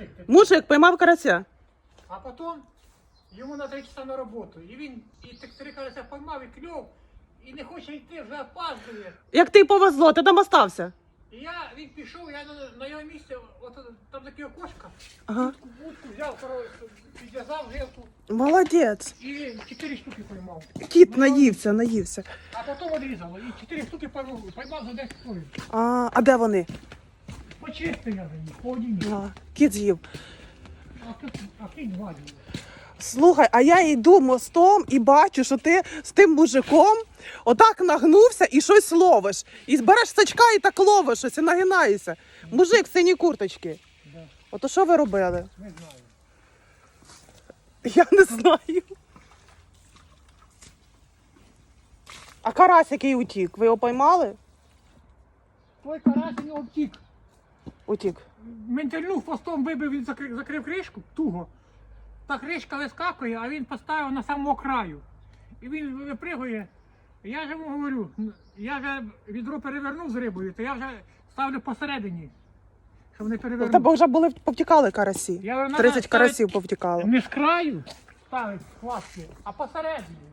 мужик. ти- Мужик поймав карася. А потім йому на три часа на роботу. І він і так три карася поймав і кльов, і не хоче йти, вже опаздує. Як ти повезло, ти там остався. І я, він пішов, я на, на його місці, от там таке окошко, Ага. вудку, вудку взяв, коротше, підв'язав жилку Молодець. і чотири штуки поймав. Кіт наївся, наївся. А потім одрізало. І чотири штуки поймав, поймав за 10 хвилин. А, а де вони? Почистив я їх, по одній. А, кіт з'їв. А тут, а кінь вадив. Слухай, а я йду мостом і бачу, що ти з тим мужиком отак нагнувся і щось ловиш. І береш сачка і так ловиш щось і нагинаєшся. Мужик в синій курточці. Да, Ото що ви робили? не знаю. Я не знаю. А карась, який утік, ви його поймали? Той карась нього втік. Утік. Ментальнув хвостом вибив, він закрив, закрив кришку туго. Та кришка вискакує, а він поставив на самому краю. І він випригує. Я ж йому говорю, я вже відро перевернув з рибою, то я вже ставлю посередині, щоб не перевернув. вже були повтікали карасі. Я говорю, надо 30 ставити карасів повтікало. Не з краю ставить хвастки, а посередині.